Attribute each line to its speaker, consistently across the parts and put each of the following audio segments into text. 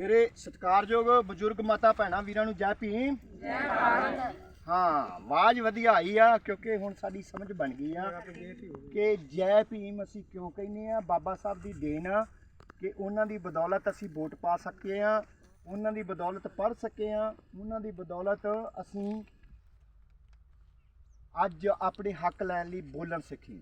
Speaker 1: ਮੇਰੇ ਸਤਿਕਾਰਯੋਗ ਬਜ਼ੁਰਗ ਮਾਤਾ ਭੈਣਾਂ ਵੀਰਾਂ ਨੂੰ ਜੈ ਭੀਮ। ਜੈ ਭਾਰਤ। ਹਾਂ ਆਵਾਜ਼ ਵਧੀਆ ਆਈ ਆ ਕਿਉਂਕਿ ਹੁਣ ਸਾਡੀ ਸਮਝ ਬਣ ਗਈ ਆ ਕਿ ਜੈ ਭੀਮ ਅਸੀਂ ਕਿਉਂ ਕਹਿੰਦੇ ਆ? ਬਾਬਾ ਸਾਹਿਬ ਦੀ ਦੇਣ ਆ ਕਿ ਉਹਨਾਂ ਦੀ ਬਦੌਲਤ ਅਸੀਂ ਵੋਟ ਪਾ ਸਕੇ ਆ ਉਹਨਾਂ ਦੀ ਬਦੌਲਤ ਪੜ੍ਹ ਸਕੇ ਆ ਉਹਨਾਂ ਦੀ ਬਦੌਲਤ ਅਸੀਂ ਅੱਜ ਆਪਣੇ ਹੱਕ ਲੈਣ ਲਈ ਬੋਲਣ ਸਿੱਖੇ।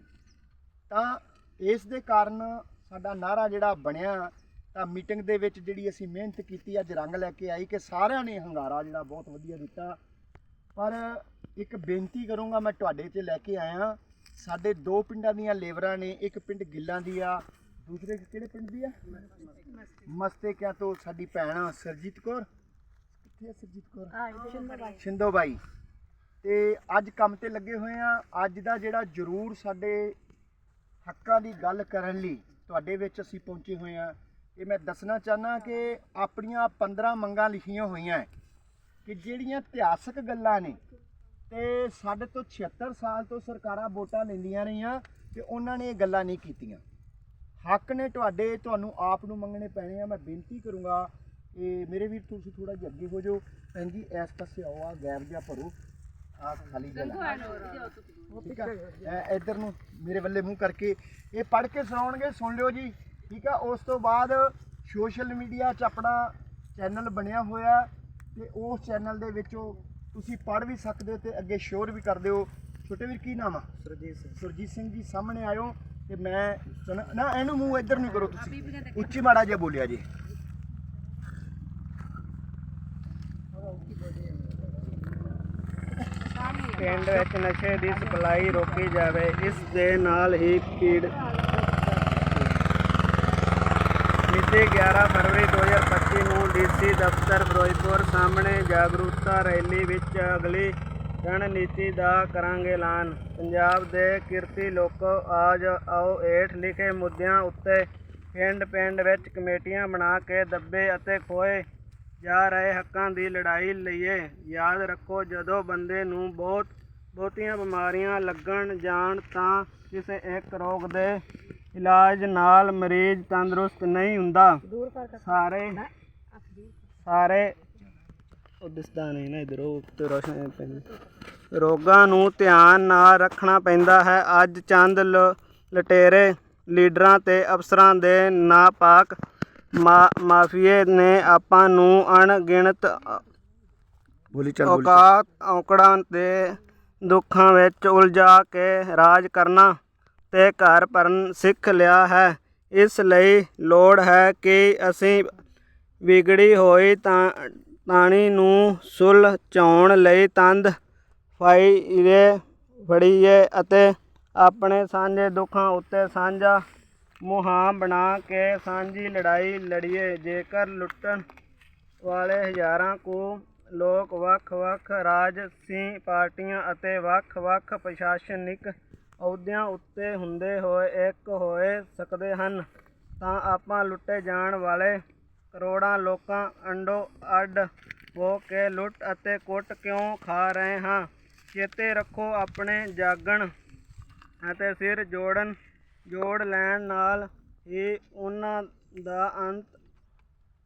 Speaker 1: ਤਾਂ ਇਸ ਦੇ ਕਾਰਨ ਸਾਡਾ ਨਾਰਾ ਜਿਹੜਾ ਬਣਿਆ ਤਾਂ ਮੀਟਿੰਗ ਦੇ ਵਿੱਚ ਜਿਹੜੀ ਅਸੀਂ ਮਿਹਨਤ ਕੀਤੀ ਅੱਜ ਰੰਗ ਲੈ ਕੇ ਆਈ ਕਿ ਸਾਰਿਆਂ ਨੇ ਹੰਗਾਰਾ ਜਿਹੜਾ ਬਹੁਤ ਵਧੀਆ ਦਿੱਤਾ। ਪਰ ਇੱਕ ਬੇਨਤੀ ਕਰੂੰਗਾ ਮੈਂ ਤੁਹਾਡੇ ਤੇ ਲੈ ਕੇ ਆਇਆ। ਸਾਡੇ ਦੋ ਪਿੰਡਾਂ ਦੀਆਂ ਲੇਬਰਾਂ ਨੇ ਇੱਕ ਪਿੰਡ ਗਿੱਲਾਂ ਦੀ ਆ ਦੂਸਰੇ ਕਿਹੜੇ ਪਿੰਡ ਦੀ ਆ? ਮਸਤੇ ਕਿਆ ਤੋਂ ਸਾਡੀ ਭੈਣ ਸਰਜੀਤ ਕੌਰ। ਕਿੱਥੇ ਆ ਸਰਜੀਤ ਕੌਰ? ਸ਼ਿੰਦੋ ਬਾਈ ਤੇ ਅੱਜ ਕੰਮ ਤੇ ਲੱਗੇ ਹੋਏ ਆ। ਅੱਜ ਦਾ ਜਿਹੜਾ ਜ਼ਰੂਰ ਸਾਡੇ ਹੱਕਾਂ ਦੀ ਗੱਲ ਕਰਨ ਲਈ ਤੁਹਾਡੇ ਵਿੱਚ ਅਸੀਂ ਪਹੁੰਚੇ ਹੋਏ ਆ। ਇਹ ਮੈਂ ਦੱਸਣਾ ਚਾਹਨਾ ਕਿ ਆਪਣੀਆਂ 15 ਮੰਗਾਂ ਲਿਖੀਆਂ ਹੋਈਆਂ ਹੈ ਕਿ ਜਿਹੜੀਆਂ ਇਤਿਹਾਸਕ ਗੱਲਾਂ ਨੇ ਤੇ ਸਾਡੇ ਤੋਂ 76 ਸਾਲ ਤੋਂ ਸਰਕਾਰਾਂ ਵੋਟਾਂ ਲੈਂਦੀਆਂ ਰਹੀਆਂ ਤੇ ਉਹਨਾਂ ਨੇ ਇਹ ਗੱਲਾਂ ਨਹੀਂ ਕੀਤੀਆਂ। ਹੱਕ ਨੇ ਤੁਹਾਡੇ ਤੁਹਾਨੂੰ ਆਪ ਨੂੰ ਮੰਗਣੇ ਪੈਣੇ ਆ ਮੈਂ ਬੇਨਤੀ ਕਰੂੰਗਾ ਇਹ ਮੇਰੇ ਵੀਰ ਤੁਸੀਂ ਥੋੜਾ ਜਿਹਾ ਅੱਗੇ ਹੋ ਜਾਓ। ਭੈਣ ਜੀ ਇਸ ਪਾਸੇ ਆਓ ਆ ਗੈਪ ਜਿਹਾ ਭਰੋ ਆ ਖਾਲੀ ਜਗ੍ਹਾ। ਠੀਕ ਇਹ ਇੱਧਰ ਨੂੰ ਮੇਰੇ ਵੱਲੇ ਮੂੰਹ ਕਰਕੇ। ਇਹ ਪੜ੍ਹ ਕੇ ਸੁਣਾਉਣਗੇ ਸੁਣ ਲਿਓ ਜੀ। ਠੀਕ ਆ ਉਸ ਤੋਂ ਬਾਅਦ ਸੋਸ਼ਲ ਮੀਡੀਆ 'ਚ ਆਪਣਾ ਚੈਨਲ ਬਣਿਆ ਹੋਇਆ ਤੇ ਉਸ ਚੈਨਲ ਦੇ ਵਿੱਚੋਂ ਤੁਸੀਂ ਪੜ੍ਹ ਵੀ ਸਕਦੇ ਹੋ ਤੇ ਅੱਗੇ ਸ਼ੋਰ ਵੀ ਕਰਦੇ ਹੋ। ਛੋਟੇ ਵੀਰ ਕੀ ਨਾਮ ਆ?
Speaker 2: ਸੁਰਜੀਤ ਸਿੰਘ।
Speaker 1: ਸੁਰਜੀਤ ਸਿੰਘ ਜੀ ਸਾਹਮਣੇ ਆਇਓ ਤੇ ਮੈਂ ਸੁਣ ਨਾ ਇਹਨੂੰ ਮੂੰਹ ਇੱਧਰ ਨੂੰ ਕਰੋ ਤੁਸੀਂ। ਉੱਚੀ ਮਾੜਾ ਜਿਹਾ ਬੋਲਿਆ ਜੀ।
Speaker 2: ਪਿੰਡ ਵਿੱਚ ਨਸ਼ੇ ਦੀ ਸਪਲਾਈ ਰੋਕੀ ਜਾਵੇ ਇਸ ਦੇ ਨਾਲ ਹੀ ਪੀੜ ਮਿਤੀ 11 ਫਰਵਰੀ 2025 ਨੂੰ ਡੀਸੀ ਦਫ਼ਤਰ ਫਿਰੋਜ਼ਪੁਰ ਸਾਹਮਣੇ ਜਾਗਰੂਕਤਾ ਰੈਲੀ ਵਿੱਚ ਅਗਲੀ ਰਣਨੀਤੀ ਦਾ ਕਰਾਂਗੇ ਐਲਾਨ। ਪੰਜਾਬ ਦੇ ਕਿਰਤੀ ਲੋਕੋ ਆਜ ਆਓ ਹੇਠ ਲਿਖੇ ਮੁੱਦਿਆਂ ਉੱਤੇ ਪਿੰਡ ਪਿੰਡ ਵਿੱਚ ਕਮੇਟੀਆਂ ਬਣਾ ਕੇ ਦੱਬੇ ਅਤੇ ਖੋਏ ਜਾ ਰਹੇ ਹੱਕਾਂ ਦੀ ਲੜਾਈ ਲਈਏ। ਯਾਦ ਰੱਖੋ, ਜਦੋਂ ਬੰਦੇ ਨੂੰ ਬਹੁਤ ਬਹੁਤੀਆਂ ਬਿਮਾਰੀਆਂ ਲੱਗਣ ਜਾਣ ਤਾਂ ਕਿਸੇ ਇੱਕ ਰੋਗ ਦੇ ਇਲਾਜ ਨਾਲ ਮਰੀਜ਼ ਤੰਦਰੁਸਤ ਨਹੀਂ ਹੁੰਦਾ। ਸਾਰੇ ਸਾਰੇ ਉਹ ਦਿਸਦਾ ਨਹੀਂ ਨਾ ਇਧਰ ਉਹ ਤੇ ਰੋਸ਼ਨੀ ਪੈਂਦੀ ਰੋਗਾਂ ਨੂੰ ਧਿਆਨ ਨਾਲ ਰੱਖਣਾ ਪੈਂਦਾ ਹੈ। ਅੱਜ ਚੰਦ ਲ- ਲਟੇਰੇ ਲੀਡਰਾਂ ਤੇ ਅਫਸਰਾਂ ਦੇ ਨਾਪਾਕ ਮਾ- ਮਾਫੀਏ ਨੇ ਆਪਾਂ ਨੂੰ ਅਣਗਿਣਤ
Speaker 1: ਬੋਲੀ ਚੱਲ।
Speaker 2: ਔਕਾਤ ਔਕੜਾਂ ਤੇ ਦੁੱਖਾਂ ਵਿੱਚ ਉਲਝਾ ਕੇ ਰਾਜ ਕਰਨਾ ਤੇ ਘਰ ਭਰਨ ਸਿੱਖ ਲਿਆ ਹੈ। ਇਸ ਲਈ ਲੋੜ ਹੈ ਕਿ ਅਸੀਂ ਵਿਗੜੀ ਹੋਈ ਤਾਂ, ਤਾਣੀ ਨੂੰ ਸੁਲਝਾਉਣ ਲਈ ਤੰਦ ਫਾਈਰੇ ਫੜੀਏ ਅਤੇ ਆਪਣੇ ਸਾਂਝੇ ਦੁੱਖਾਂ ਉੱਤੇ ਸਾਂਝਾ ਮੁਹਾਮ ਬਣਾ ਕੇ ਸਾਂਝੀ ਲੜਾਈ ਲੜੀਏ। ਜੇਕਰ ਲੁੱਟਣ ਵਾਲੇ ਹਜ਼ਾਰਾਂ ਕੁ ਲੋਕ ਵੱਖ-ਵੱਖ ਰਾਜਸੀ ਪਾਰਟੀਆਂ ਅਤੇ ਵੱਖ-ਵੱਖ ਪ੍ਰਸ਼ਾਸਨਿਕ ਅਹੁਦਿਆਂ ਉੱਤੇ ਹੁੰਦੇ ਹੋਏ ਇੱਕ ਹੋਏ ਸਕਦੇ ਹਨ। ਤਾਂ ਆਪਾਂ ਲੁੱਟੇ ਜਾਣ ਵਾਲੇ ਕਰੋੜਾਂ ਲੋਕਾਂ ਅੰਡੋ ਅੱਡ ਹੋ ਕੇ ਲੁੱਟ ਅਤੇ ਕੁੱਟ ਕਿਉਂ ਖਾ ਰਹੇ ਹਾਂ? ਚੇਤੇ ਰੱਖੋ ਆਪਣੇ ਜਾਗਣ ਅਤੇ ਸਿਰ ਜੋੜਨ, ਜੋੜ ਲੈਣ ਨਾਲ ਹੀ ਉਹਨਾਂ ਦਾ ਅੰਤ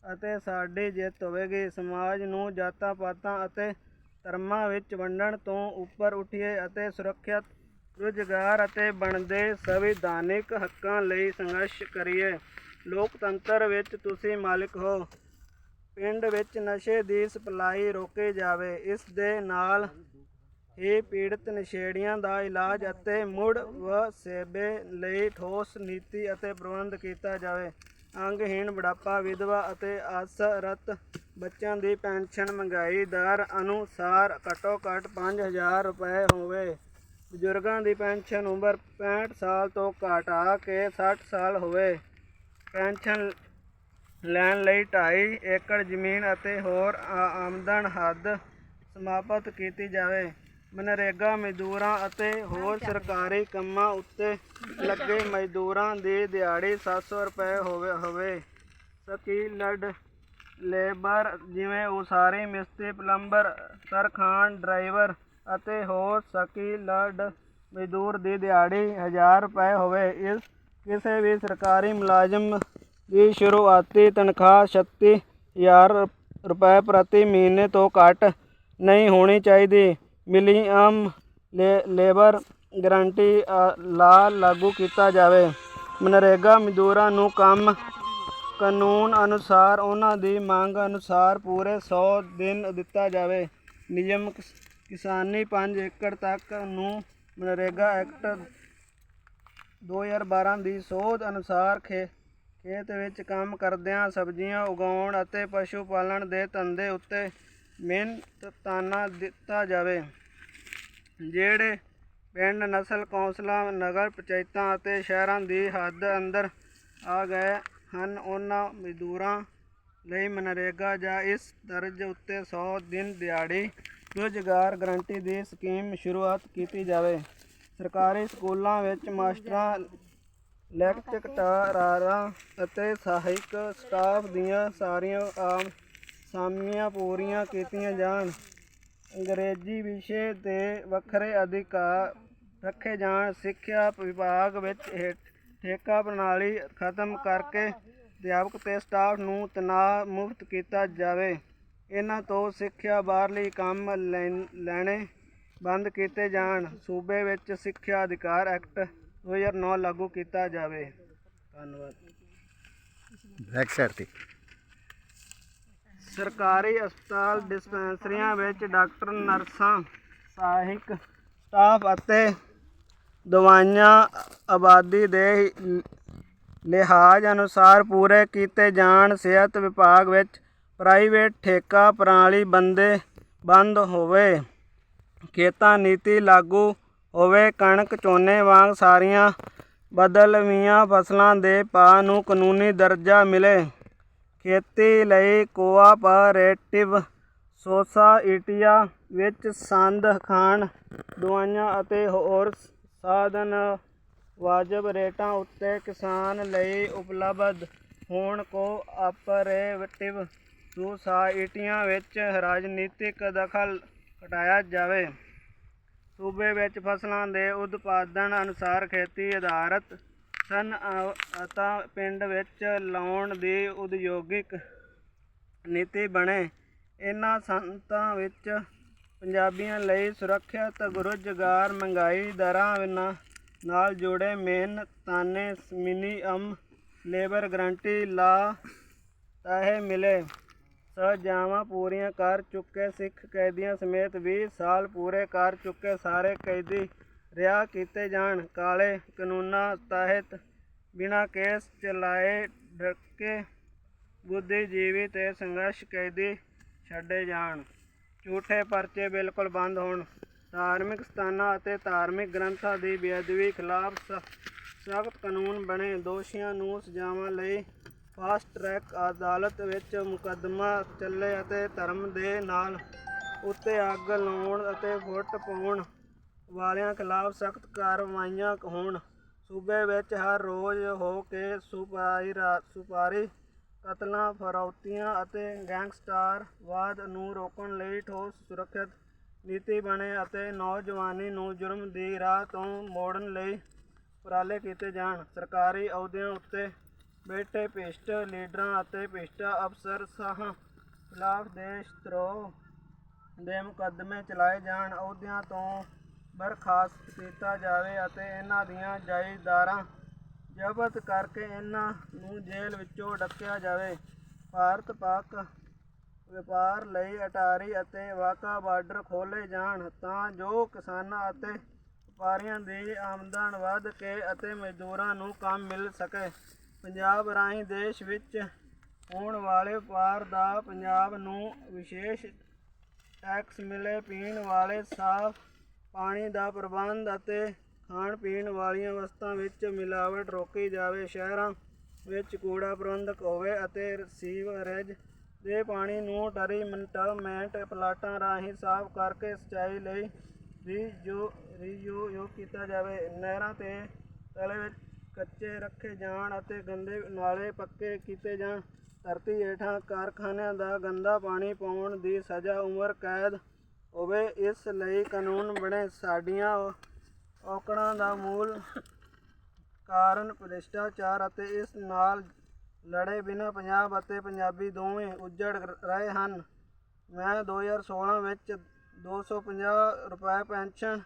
Speaker 2: ਅਤੇ ਸਾਡੀ ਜਿੱਤ ਹੋਵੇਗੀ। ਸਮਾਜ ਨੂੰ ਜਾਤਾਂ ਪਾਤਾਂ ਅਤੇ ਧਰਮਾਂ ਵਿੱਚ ਵੰਡਣ ਤੋਂ ਉੱਪਰ ਉੱਠੀਏ ਅਤੇ ਸੁਰੱਖਿਅਤ ਰੁਜ਼ਗਾਰ ਅਤੇ ਬਣਦੇ ਸੰਵਿਧਾਨਿਕ ਹੱਕਾਂ ਲਈ ਸੰਘਰਸ਼ ਕਰੀਏ। ਲੋਕਤੰਤਰ ਵਿੱਚ ਤੁਸੀਂ ਮਾਲਕ ਹੋ। ਪਿੰਡ ਵਿੱਚ ਨਸ਼ੇ ਦੀ ਸਪਲਾਈ ਰੋਕੀ ਜਾਵੇ। ਇਸ ਦੇ ਨਾਲ ਹੀ ਪੀੜਤ ਨਸ਼ੇੜੀਆਂ ਦਾ ਇਲਾਜ ਅਤੇ ਮੁੜ ਵਸੇਬੇ ਲਈ ਠੋਸ ਨੀਤੀ ਅਤੇ ਪ੍ਰਬੰਧ ਕੀਤਾ ਜਾਵੇ। ਅੰਗਹੀਣ ਬੁਢਾਪਾ, ਵਿਧਵਾ ਅਤੇ ਅਸਰਤ ਬੱਚਿਆਂ ਦੀ ਪੈਨਸ਼ਨ ਮਹਿੰਗਾਈ ਦਰ ਅਨੁਸਾਰ ਘੱਟੋ ਘੱਟ 5000 ਰੁਪਏ ਹੋਵੇ। ਬਜ਼ੁਰਗਾਂ ਦੀ ਪੈਨਸ਼ਨ ਉਮਰ 65 ਸਾਲ ਤੋਂ ਘੱਟ ਆ ਕੇ 60 ਸਾਲ ਹੋਵੇ। ਪੈਨਸ਼ਨ ਲੈਣ ਲਈ 2.5 ਏਕੜ ਜ਼ਮੀਨ ਅਤੇ ਹੋਰ ਆਮਦਨ ਹੱਦ ਸਮਾਪਤ ਕੀਤੀ ਜਾਵੇ। ਮਨਰੇਗਾ ਮਜ਼ਦੂਰਾਂ ਅਤੇ ਹੋਰ ਸਰਕਾਰੀ ਕੰਮਾਂ ਉੱਤੇ ਲੱਗੇ ਮਜ਼ਦੂਰਾਂ ਦੀ ਦਿਹਾੜੀ 700 ਰੁਪਏ ਹੋਵੇ ਹੋਵੇ। ਸਕੀਲਡ ਲੇਬਰ ਜਿਵੇਂ ਉਸਾਰੀ, ਮਿਸਤਰੀ, ਪਲੰਬਰ ਤਰਖਾਨ ਡਰਾਈਵਰ ਅਤੇ ਹੋ ਸਕੀ ਸਕੀਲਡ ਮਜ਼ਦੂਰ ਦੀ ਦਿਹਾੜੀ 1000 ਰੁਪਏ ਹੋਵੇ। ਇਸ ਕਿਸੇ ਵੀ ਸਰਕਾਰੀ ਮੁਲਾਜ਼ਮ ਦੀ ਸ਼ੁਰੂਆਤੀ ਤਨਖਾਹ 36 ਹਜ਼ਾਰ ਰੁਪਏ ਪ੍ਰਤੀ ਮਹੀਨੇ ਤੋਂ ਘੱਟ ਨਹੀਂ ਹੋਣੀ ਚਾਹੀਦੀ। ਮਿਲੀਅਮ ਲੇ- ਲੇਬਰ ਗਰੰਟੀ ਲਾ ਲਾਗੂ ਕੀਤਾ ਜਾਵੇ। ਮਨਰੇਗਾ ਮਜ਼ਦੂਰਾਂ ਨੂੰ ਕੰਮ ਕਾਨੂੰਨ ਅਨੁਸਾਰ ਉਹਨਾਂ ਦੀ ਮੰਗ ਅਨੁਸਾਰ ਪੂਰੇ 100 ਦਿਨ ਦਿੱਤਾ ਜਾਵੇ। ਨਿਯਮ ਕਿਸਾਨੀ 5 ਏਕੜ ਤੱਕ ਨੂੰ ਮਨਰੇਗਾ ਐਕਟ 2012 ਦੀ ਸੋਧ ਅਨੁਸਾਰ ਖੇ, ਖੇਤ ਵਿੱਚ ਕੰਮ ਕਰਦਿਆਂ ਸਬਜ਼ੀਆਂ ਉਗਾਉਣ ਅਤੇ ਪਸ਼ੂ ਪਾਲਣ ਦੇ ਧੰਦੇ ਉੱਤੇ ਮਿਹਨਤਾਨਾ ਦਿੱਤਾ ਜਾਵੇ। ਜਿਹੜੇ ਪਿੰਡ ਨਸਲ ਕੌਂਸਲਾਂ, ਨਗਰ ਪੰਚਾਇਤਾਂ ਅਤੇ ਸ਼ਹਿਰਾਂ ਦੀ ਹੱਦ ਅੰਦਰ ਆ ਗਏ ਹਨ, ਉਹਨਾਂ ਮਜ਼ਦੂਰਾਂ ਲਈ ਮਨਰੇਗਾ ਜਾਂ ਇਸ ਦਰਜ ਉੱਤੇ 100 ਦਿਨ ਦਿਹਾੜੀ ਰੁਜ਼ਗਾਰ ਗਰੰਟੀ ਦੀ ਸਕੀਮ ਸ਼ੁਰੂਆਤ ਕੀਤੀ ਜਾਵੇ। ਸਰਕਾਰੀ ਸਕੂਲਾਂ ਵਿੱਚ ਮਾਸਟਰਾਂ ਲੈਕਚਰਾਰਾਂ ਅਤੇ ਸਹਾਇਕ ਸਟਾਫ ਦੀਆਂ ਸਾਰੀਆਂ ਆਮ ਸਾਮੀਆਂ ਪੂਰੀਆਂ ਕੀਤੀਆਂ ਜਾਣ। ਅੰਗਰੇਜ਼ੀ ਵਿਸ਼ੇ ਦੇ ਵੱਖਰੇ ਅਧਿਕਾਰ ਰੱਖੇ ਜਾਣ। ਸਿੱਖਿਆ ਵਿਭਾਗ ਵਿੱਚ ਇਹ ਠੇਕਾ ਪ੍ਰਣਾਲੀ ਖਤਮ ਕਰਕੇ ਅਧਿਆਪਕ ਤੇ ਸਟਾਫ ਨੂੰ ਤਣਾਅ ਮੁਕਤ ਕੀਤਾ ਜਾਵੇ। ਇਹਨਾਂ ਤੋਂ ਸਿੱਖਿਆ ਬਾਹਰਲੀ ਕੰਮ ਲੈਣ- ਬੰਦ ਕੀਤੇ ਜਾਣ। ਸੂਬੇ ਵਿੱਚ ਸਿੱਖਿਆ ਅਧਿਕਾਰ ਐਕਟ 2009 ਲਾਗੂ ਕੀਤਾ ਜਾਵੇ। ਧੰਨਵਾਦ।
Speaker 1: ਬੈਕ ਸਾਈਡ ਤੇ।
Speaker 2: ਸਰਕਾਰੀ ਹਸਪਤਾਲ ਡਿਸਪੈਂਸਰੀਆਂ ਵਿੱਚ ਡਾਕਟਰ ਨਰਸਾਂ ਸਹਾਇਕ ਸਟਾਫ ਅਤੇ ਦਵਾਈਆਂ ਆਬਾਦੀ ਦੇ ਲਿਹਾਜ਼ ਅਨੁਸਾਰ ਪੂਰੇ ਕੀਤੇ ਜਾਣ। ਸਿਹਤ ਵਿਭਾਗ ਵਿੱਚ ਪ੍ਰਾਈਵੇਟ ਠੇਕਾ ਪ੍ਰਣਾਲੀ ਬੰਦੇ ਬੰਦ ਹੋਵੇ। ਖੇਤਾਂ ਨੀਤੀ ਲਾਗੂ ਹੋਵੇ, ਕਣਕ ਝੋਨੇ ਵਾਂਗ ਸਾਰੀਆਂ ਬਦਲਵੀਆਂ ਫਸਲਾਂ ਦੇ ਭਾਅ ਨੂੰ ਕਾਨੂੰਨੀ ਦਰਜਾ ਮਿਲੇ। ਖੇਤੀ ਲਈ ਕੋਆਪਰੇਟਿਵ ਸੋਸਾਇਟੀਆਂ ਵਿੱਚ ਸੰਦ, ਖਾਣ, ਦਵਾਈਆਂ ਅਤੇ ਹੋਰ ਸਾਧਨ ਵਾਜਬ ਰੇਟਾਂ ਉੱਤੇ ਕਿਸਾਨ ਲਈ ਉਪਲਬਧ ਹੋਣ ਕੋਆਪਰੇਟਿਵ ਸੁਸਾਇਟੀਆਂ ਵਿੱਚ ਰਾਜਨੀਤਿਕ ਦਖਲ ਘਟਾਇਆ ਜਾਵੇ। ਸੂਬੇ ਵਿੱਚ ਫਸਲਾਂ ਦੇ ਉਤਪਾਦਨ ਅਨੁਸਾਰ ਖੇਤੀ ਆਧਾਰਿਤ ਸਨ ਅਤੇ ਪਿੰਡ ਵਿੱਚ ਲਾਉਣ ਦੀ ਉਦਯੋਗਿਕ ਨੀਤੀ ਬਣੇ। ਇਹਨਾਂ ਸੰਤਾਂ ਵਿੱਚ ਪੰਜਾਬੀਆਂ ਲਈ ਸੁਰੱਖਿਅਤ ਰੁਜ਼ਗਾਰ ਮਹਿੰਗਾਈ ਦਰਾਂ ਨਾ- ਨਾਲ ਜੁੜੇ ਮਿਹਨਤਾਨੇ ਮਿਨੀਅਮ ਲੇਬਰ ਗਰੰਟੀ ਲਾ ਤਾਹੇ ਮਿਲੇ। ਸਜ਼ਾਵਾਂ ਪੂਰੀਆਂ ਕਰ ਚੁੱਕੇ, ਸਿੱਖ ਕੈਦੀਆਂ ਸਮੇਤ 20 ਸਾਲ ਪੂਰੇ ਕਰ ਚੁੱਕੇ, ਸਾਰੇ ਕੈਦੀ ਰਿਹਾ ਕੀਤੇ ਜਾਣ। ਕਾਲੇ ਕਾਨੂੰਨਾਂ ਤਹਿਤ ਬਿਨਾਂ ਕੇਸ ਚਲਾਏ ਡੱਕੇ ਬੁੱਧੀਜੀਵੀ ਤੇ ਸੰਘਰਸ਼ ਕੈਦੀ ਛੱਡੇ ਜਾਣ। ਝੂਠੇ ਪਰਚੇ ਬਿਲਕੁਲ ਬੰਦ ਹੋਣ। ਧਾਰਮਿਕ ਸਥਾਨਾਂ ਅਤੇ ਧਾਰਮਿਕ ਗ੍ਰੰਥਾਂ ਦੀ ਬੇਅਦਬੀ ਖਿਲਾਫ ਸਖਤ ਕਾਨੂੰਨ ਬਣੇ। ਦੋਸ਼ੀਆਂ ਨੂੰ ਸਜ਼ਾਵਾਂ ਲਈ ਫਾਸਟ ਟਰੈਕ ਅਦਾਲਤ ਵਿੱਚ ਮੁਕੱਦਮਾ ਚੱਲੇ ਅਤੇ ਧਰਮ ਦੇ ਨਾਲ ਉੱਤੇ ਅੱਗ ਲਾਉਣ ਅਤੇ ਫੁੱਟ ਪਾਉਣ ਵਾਲਿਆਂ ਖਿਲਾਫ ਸਖਤ ਕਾਰਵਾਈਆਂ ਹੋਣ। ਸੂਬੇ ਵਿੱਚ ਹਰ ਰੋਜ਼ ਹੋ ਕੇ ਸੁਪਾਰੀ ਰਾ- ਸੁਪਾਰੀ ਕਤਲਾਂ, ਫਰੌਤੀਆਂ ਅਤੇ ਗੈਂਗਸਟਰਵਾਦ ਨੂੰ ਰੋਕਣ ਲਈ ਠੋਸ ਸੁਰੱਖਿਅਤ ਨੀਤੀ ਬਣੇ ਅਤੇ ਨੌਜਵਾਨੀ ਨੂੰ ਜੁਰਮ ਦੀ ਰਾਹ ਤੋਂ ਮੋੜਨ ਲਈ ਉਪਰਾਲੇ ਕੀਤੇ ਜਾਣ। ਸਰਕਾਰੀ ਅਹੁਦਿਆਂ ਉੱਤੇ ਬੈਠੇ ਭਿਸ਼ਟ ਲੀਡਰਾਂ ਅਤੇ ਭ੍ਰਿਸ਼ਟ ਅਫਸਰ ਸਾਹ ਖਿਲਾਫ ਦੇਸ਼ ਧਰੋਹ ਦੇ ਮੁਕੱਦਮੇ ਚਲਾਏ ਜਾਣ। ਅਹੁਦਿਆਂ ਤੋਂ ਬਰਖਾਸਤ ਕੀਤਾ ਜਾਵੇ ਅਤੇ ਇਹਨਾਂ ਦੀਆਂ ਜਾਇਦਾਦਾਂ ਜ਼ਬਤ ਕਰਕੇ ਇਹਨਾਂ ਨੂੰ ਜੇਲ੍ਹ ਵਿੱਚੋਂ ਡੱਕਿਆ ਜਾਵੇ। ਭਾਰਤ ਪਾਕ ਵਪਾਰ ਲਈ ਅਟਾਰੀ ਅਤੇ ਵਾਕਾ ਬਾਰਡਰ ਖੋਲ੍ਹੇ ਜਾਣ ਤਾਂ ਜੋ ਕਿਸਾਨਾਂ ਅਤੇ ਵਪਾਰੀਆਂ ਦੀ ਆਮਦਨ ਵਧ ਕੇ ਅਤੇ ਮਜ਼ਦੂਰਾਂ ਨੂੰ ਕੰਮ ਮਿਲ ਸਕੇ। ਪੰਜਾਬ ਰਾਹੀਂ ਦੇਸ਼ ਵਿੱਚ ਹੋਣ ਵਾਲੇ ਵਪਾਰ ਦਾ ਪੰਜਾਬ ਨੂੰ ਵਿਸ਼ੇਸ਼ ਟੈਕਸ ਮਿਲੇ, ਪੀਣ ਵਾਲੇ ਸਾਫ਼ ਪਾਣੀ ਦਾ ਪ੍ਰਬੰਧ ਅਤੇ ਖਾਣ ਪੀਣ ਵਾਲੀਆਂ ਵਸਤਾਂ ਵਿੱਚ ਮਿਲਾਵਟ ਰੋਕੀ ਜਾਵੇ, ਸ਼ਹਿਰਾਂ ਵਿੱਚ ਕੂੜਾ ਪ੍ਰਬੰਧਕ ਹੋਵੇ ਅਤੇ ਸੀਵਰੇਜ ਦੇ ਪਾਣੀ ਨੂੰ ਟਰੀਟਮੈਂਟ ਪਲਾਟਾਂ ਰਾਹੀਂ ਸਾਫ਼ ਕਰਕੇ ਸਿੰਚਾਈ ਲਈ ਰੀਯੂ ਰੀਯੂ ਕੀਤਾ ਜਾਵੇ। ਨਹਿਰਾਂ ਤੇ ਤਲੇ ਵਿੱਚ ਕੱਚੇ ਰੱਖੇ ਜਾਣ ਅਤੇ ਗੰਦੇ ਨਾਲੇ ਪੱਕੇ ਕੀਤੇ ਜਾਣ। ਧਰਤੀ ਹੇਠਾਂ ਕਾਰਖਾਨਿਆਂ ਦਾ ਗੰਦਾ ਪਾਣੀ ਪਾਉਣ ਦੀ ਸਜ਼ਾ ਉਮਰ ਕੈਦ ਹੋਵੇ, ਇਸ ਲਈ ਕਾਨੂੰਨ ਬਣੇ। ਸਾਡੀਆਂ ਔਕੜਾਂ ਦਾ ਮੂਲ ਕਾਰਨ ਭ੍ਰਿਸ਼ਟਾਚਾਰ ਅਤੇ ਇਸ ਨਾਲ ਲੜੇ ਬਿਨਾ ਪੰਜਾਬ ਅਤੇ ਪੰਜਾਬੀ ਦੋਵੇਂ ਉੱਜੜ ਰਹੇ ਹਨ। ਮੈਂ 2016 ਵਿੱਚ 250 ਰੁਪਏ ਪੈਨਸ਼ਨ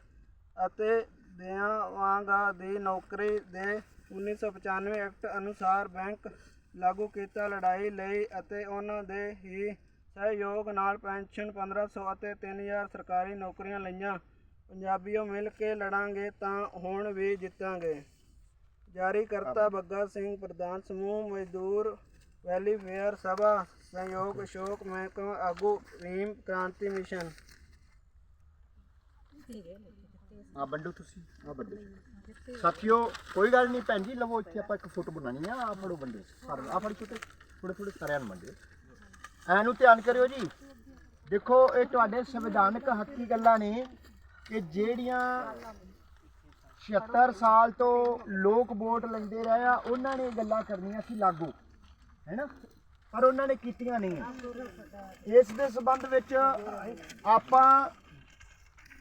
Speaker 2: ਅਤੇ ਦੇਵਾਂਗਾ ਦੀ ਨੌਕਰੀ ਦੇ 1995 ਐਕਟ ਅਨੁਸਾਰ ਬੈਂਕ ਲਾਗੂ ਕੀਤਾ ਲੜਾਈ ਲਈ ਅਤੇ ਉਹਨਾਂ ਦੇ ਹੀ ਸਹਿਯੋਗ ਨਾਲ ਪੈਨਸ਼ਨ 1500 ਅਤੇ 3000 ਸਰਕਾਰੀ ਨੌਕਰੀਆਂ ਲਈਆਂ। ਪੰਜਾਬੀਓ ਮਿਲ ਕੇ ਲੜਾਂਗੇ ਤਾਂ ਹੁਣ ਵੀ ਜਿੱਤਾਂਗੇ। ਜਾਰੀ ਕਰਤਾ ਬੱਗਾ ਸਿੰਘ ਪ੍ਰਧਾਨ ਸਮੂਹ ਮਜ਼ਦੂਰ ਵੈਲੀਫੇਅਰ ਸਭਾ ਸਹਿਯੋਗ ਅਸ਼ੋਕ ਮਹਿਕਮਾ ਆਗੂ ਰੀਮ ਕ੍ਰਾਂਤੀ ਮਿਸ਼ਨ।
Speaker 1: ਆ ਵੰਡੋ ਤੁਸੀਂ। ਆ ਵੰਡੋ ਸਾਥੀਓ, ਕੋਈ ਗੱਲ ਨਹੀਂ ਭੈਣ ਜੀ, ਲਵੋ ਇੱਥੇ ਆਪਾਂ ਇੱਕ ਫੋਟੋ ਬਣਾਣੀ ਆ ਆ ਫੜੋ ਵੰਡੋ ਆ ਫੜ ਛੋਟੇ ਥੋੜੇ ਥੋੜੇ ਸਾਰਿਆਂ ਨੂੰ ਵੰਡੋ ਐ ਨੂੰ ਧਿਆਨ ਕਰਿਓ ਜੀ। ਦੇਖੋ, ਇਹ ਤੁਹਾਡੇ ਸੰਵਿਧਾਨਕ ਹੱਕੀ ਗੱਲਾਂ ਨੇ ਕਿ ਜਿਹੜੀਆਂ 76 ਸਾਲ ਤੋਂ ਲੋਕ ਵੋਟ ਲੈਂਦੇ ਰਹੇ ਆ, ਉਹਨਾਂ ਨੇ ਗੱਲਾਂ ਕਰਨੀਆਂ ਸੀ ਲਾਗੂ ਹੈਨਾ ਪਰ ਉਹਨਾਂ ਨੇ ਕੀਤੀਆਂ ਨਹੀਂ। ਇਸ ਦੇ ਸੰਬੰਧ ਵਿੱਚ ਆਪਾਂ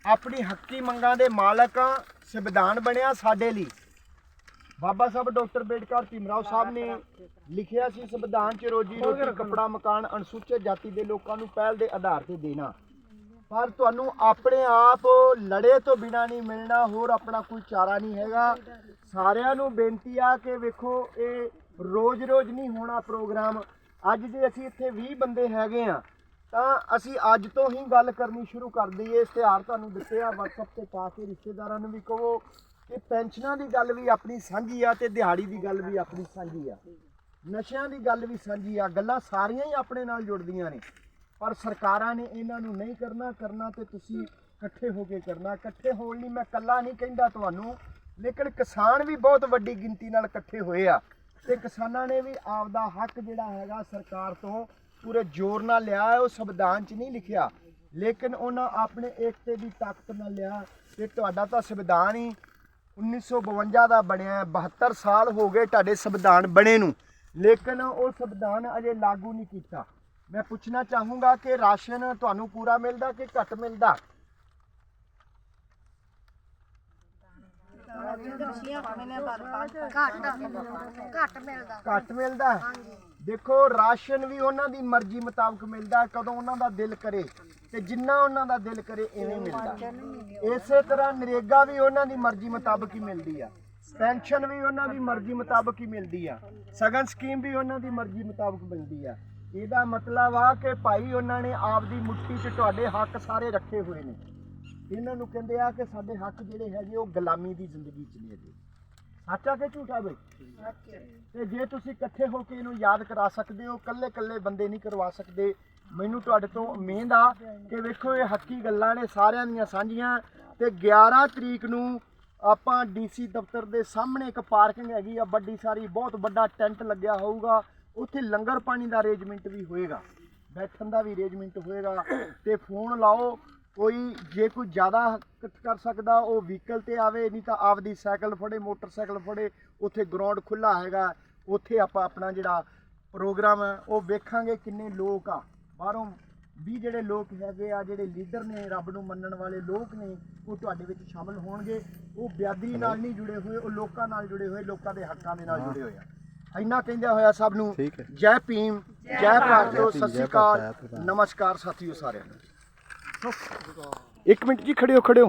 Speaker 1: ਆਪਣੀ ਹੱਕੀ ਮੰਗਾਂ ਦੇ ਮਾਲਕ ਹਾਂ ਸੰਵਿਧਾਨ ਬਣਿਆ ਸਾਡੇ ਲਈ। ਬਾਬਾ ਸਾਹਿਬ ਡਾਕਟਰ ਬੇਡਕਰ ਭੀਮਰਾਓ ਸਾਹਿਬ ਨੇ ਲਿਖਿਆ ਸੀ ਸੰਵਿਧਾਨ 'ਚ ਰੋਜੀ ਰੋਟੀ ਕੱਪੜਾ ਮਕਾਨ ਅਨੁਸੂਚਿਤ ਜਾਤੀ ਦੇ ਲੋਕਾਂ ਨੂੰ ਪਹਿਲ ਦੇ ਆਧਾਰ ਤੇ ਦੇਣਾ। ਪਰ ਤੁਹਾਨੂੰ ਆਪਣੇ ਆਪ ਲੜੇ ਤੋਂ ਬਿਨਾ ਨਹੀਂ ਮਿਲਣਾ ਹੋਰ ਆਪਣਾ ਕੋਈ ਚਾਰਾ ਨਹੀਂ ਹੈਗਾ। ਸਾਰਿਆਂ ਨੂੰ ਬੇਨਤੀ ਆ ਕਿ ਵੇਖੋ ਇਹ ਰੋਜ਼-ਰੋਜ਼ ਨਹੀਂ ਹੋਣਾ ਪ੍ਰੋਗਰਾਮ। ਅੱਜ ਜੇ ਅਸੀਂ ਇੱਥੇ 20 ਬੰਦੇ ਹੈਗੇ ਆ ਤਾਂ ਅਸੀਂ ਅੱਜ ਤੋਂ ਹੀ ਗੱਲ ਕਰਨੀ ਸ਼ੁਰੂ ਕਰ ਦਈਏ। ਇਸ਼ਤਿਹਾਰ ਤੁਹਾਨੂੰ ਦਿੱਤੇ ਆ, WhatsApp ਤੇ ਪਾ ਕੇ ਰਿਸ਼ਤੇਦਾਰਾਂ ਨੂੰ ਵੀ ਕਹੋ ਕਿ ਪੈਨਸ਼ਨਾਂ ਦੀ ਗੱਲ ਵੀ ਆਪਣੀ ਸਾਂਝੀ ਆ ਤੇ ਦਿਹਾੜੀ ਦੀ ਗੱਲ ਵੀ ਆਪਣੀ ਸਾਂਝੀ ਆ। ਨਸ਼ਿਆਂ ਦੀ ਗੱਲ ਵੀ ਸਾਂਝੀ ਆ, ਗੱਲਾਂ ਸਾਰੀਆਂ ਹੀ ਆਪਣੇ ਨਾਲ ਜੁੜਦੀਆਂ ਨੇ। ਪਰ ਸਰਕਾਰਾਂ ਨੇ ਇਹਨਾਂ ਨੂੰ ਨਹੀਂ ਕਰਨਾ ਕਰਨਾ ਤੇ ਤੁਸੀਂ ਇਕੱਠੇ ਹੋ ਕੇ ਕਰਨਾ। ਇਕੱਠੇ ਹੋਣ ਲਈ ਮੈਂ ਇਕੱਲਾ ਨਹੀਂ ਕਹਿੰਦਾ ਤੁਹਾਨੂੰ, ਲੇਕਿਨ ਕਿਸਾਨ ਵੀ ਬਹੁਤ ਵੱਡੀ ਗਿਣਤੀ ਨਾਲ ਇਕੱਠੇ ਹੋਏ ਆ ਤੇ ਕਿਸਾਨਾਂ ਨੇ ਵੀ ਆਪਦਾ ਹੱਕ ਜਿਹੜਾ ਹੈਗਾ ਸਰਕਾਰ ਤੋਂ ਪੂਰੇ ਜ਼ੋਰ ਨਾਲ ਲਿਆ ਹੈ ਉਹ ਸੰਵਿਧਾਨ 'ਚ ਨਹੀਂ ਲਿਖਿਆ। ਲੇਕਿਨ ਉਹਨਾਂ ਆਪਣੇ ਏਕਤੇ ਦੀ ਤਾਕਤ ਨਾਲ ਲਿਆ ਕਿ ਤੁਹਾਡਾ ਤਾਂ ਸੰਵਿਧਾਨ ਹੀ 1952 ਦਾ ਬਣਿਆ ਹੈ 72 ਸਾਲ ਹੋ ਗਏ ਤੁਹਾਡੇ ਸੰਵਿਧਾਨ ਬਣੇ ਨੂੰ। ਲੇਕਿਨ ਉਹ ਸੰਵਿਧਾਨ ਅਜੇ ਲਾਗੂ ਨਹੀਂ ਕੀਤਾ। ਮੈਂ ਪੁੱਛਣਾ ਚਾਹੂੰਗਾ ਕਿ ਰਾਸ਼ਨ ਤੁਹਾਨੂੰ ਪੂਰਾ ਮਿਲਦਾ ਕਿ ਘੱਟ ਮਿਲਦਾ?
Speaker 3: ਘੱਟ ਮਿਲਦਾ।
Speaker 1: ਘੱਟ ਮਿਲਦਾ। ਹੈ? ਦੇਖੋ ਰਾਸ਼ਨ ਵੀ ਉਹਨਾਂ ਦੀ ਮਰਜ਼ੀ ਮੁਤਾਬਕ ਮਿਲਦਾ ਹੈ, ਕਦੋਂ ਉਹਨਾਂ ਦਾ ਦਿਲ ਕਰੇ ਤੇ ਜਿੰਨਾ ਉਹਨਾਂ ਦਾ ਦਿਲ ਕਰੇ ਐਵੇਂ ਮਿਲਦਾ। ਇਸੇ ਤਰ੍ਹਾਂ ਨਰੇਗਾ ਵੀ ਉਹਨਾਂ ਦੀ ਮਰਜ਼ੀ ਮੁਤਾਬਕ ਹੀ ਮਿਲਦੀ ਆ। ਪੈਨਸ਼ਨ ਵੀ ਉਹਨਾਂ ਦੀ ਮਰਜ਼ੀ ਮੁਤਾਬਕ ਹੀ ਮਿਲਦੀ ਆ। ਸਗਨ ਸਕੀਮ ਵੀ ਉਹਨਾਂ ਦੀ ਮਰਜ਼ੀ ਮੁਤਾਬਕ ਮਿਲਦੀ ਆ। ਇਹਦਾ ਮਤਲਬ ਆ ਕਿ ਭਾਈ ਉਹਨਾਂ ਨੇ ਆਪਦੀ ਮੁੱਠੀ 'ਚ ਤੁਹਾਡੇ ਹੱਕ ਸਾਰੇ ਰੱਖੇ ਹੋਏ ਨੇ। ਇਹਨਾਂ ਨੂੰ ਕਹਿੰਦੇ ਆ ਕਿ ਸਾਡੇ ਹੱਕ ਜਿਹੜੇ ਹੈਗੇ ਉਹ ਗੁਲਾਮੀ ਦੀ ਜ਼ਿੰਦਗੀ 'ਚ ਲੈ ਗਏ ਸੱਚਾ ਕਿ ਝੂਠਾ ਬਈ? ਤੇ ਜੇ ਤੁਸੀਂ ਇਕੱਠੇ ਹੋ ਕੇ ਇਹਨੂੰ ਯਾਦ ਕਰਾ ਸਕਦੇ ਹੋ ਕੱਲੇ ਕੱਲੇ ਬੰਦੇ ਨਹੀਂ ਕਰਵਾ ਸਕਦੇ, ਮੈਨੂੰ ਤੁਹਾਡੇ ਤੋਂ ਉਮੀਦ ਆ ਕਿ ਵੇਖੋ ਇਹ ਹੱਕੀ ਗੱਲਾਂ ਨੇ ਸਾਰਿਆਂ ਦੀਆਂ ਸਾਂਝੀਆਂ। ਤੇ 11 ਤਰੀਕ ਨੂੰ ਆਪਾਂ ਡੀਸੀ ਦਫ਼ਤਰ ਦੇ ਸਾਹਮਣੇ ਇੱਕ ਪਾਰਕਿੰਗ ਹੈਗੀ ਆ, ਵੱਡੀ ਸਾਰੀ, ਬਹੁਤ ਵੱਡਾ ਟੈਂਟ ਲੱਗਿਆ ਹੋਊਗਾ। ਉੱਥੇ ਲੰਗਰ ਪਾਣੀ ਦਾ ਅਰੇਂਜਮੈਂਟ ਵੀ ਹੋਏਗਾ। ਬੈਠਣ ਦਾ ਵੀ ਅਰੇਂਜਮੈਂਟ ਹੋਏਗਾ। ਤੇ ਫੋਨ ਲਾਓ ਕੋਈ ਜੇ ਕੋਈ ਜ਼ਿਆਦਾ ਕਰ ਸਕਦਾ ਉਹ ਵਹੀਕਲ ਤੇ ਆਵੇ ਨਹੀਂ ਤਾਂ ਆਪਦੀ ਸਾਈਕਲ ਫੜੇ ਮੋਟਰਸਾਈਕਲ ਫੜੇ ਉੱਥੇ ਗਰਾਊਂਡ ਖੁੱਲਾ ਹੈਗਾ ਉੱਥੇ ਆਪਾਂ ਆਪਣਾ ਜਿਹੜਾ ਪ੍ਰੋਗਰਾਮ ਹੈ ਉਹ ਵੇਖਾਂਗੇ ਕਿੰਨੇ ਲੋਕ ਆ। ਬਾਹਰੋਂ ਵੀ ਜਿਹੜੇ ਲੋਕ ਹੈਗੇ ਆ ਜਿਹੜੇ ਲੀਡਰ ਨੇ ਰੱਬ ਨੂੰ ਮੰਨਣ ਵਾਲੇ ਲੋਕ ਨੇ ਉਹ ਤੁਹਾਡੇ ਵਿੱਚ ਸ਼ਾਮਲ ਹੋਣਗੇ। ਉਹ ਬਿਆਦਰੀ ਨਾਲ ਨਹੀਂ ਜੁੜੇ ਹੋਏ ਉਹ ਲੋਕਾਂ ਨਾਲ ਜੁੜੇ ਹੋਏ ਲੋਕਾਂ ਦੇ ਹੱਕਾਂ ਦੇ ਨਾਲ ਜੁੜੇ ਹੋਏ ਆ। ਇੰਨਾ ਕਹਿੰਦਿਆ ਹੋਇਆ ਸਭ ਨੂੰ ਜੈ ਭੀਮ ਜੈ ਭਾਰਤੋ ਸਤਿ ਸ਼੍ਰੀ ਅਕਾਲ। ਨਮਸਕਾਰ ਸਾਥੀਓ ਸਾਰਿਆਂ ਨੂੰ। ਇੱਕ ਮਿੰਟ ਜੀ ਖੜਿਓ ਖੜਿਓ।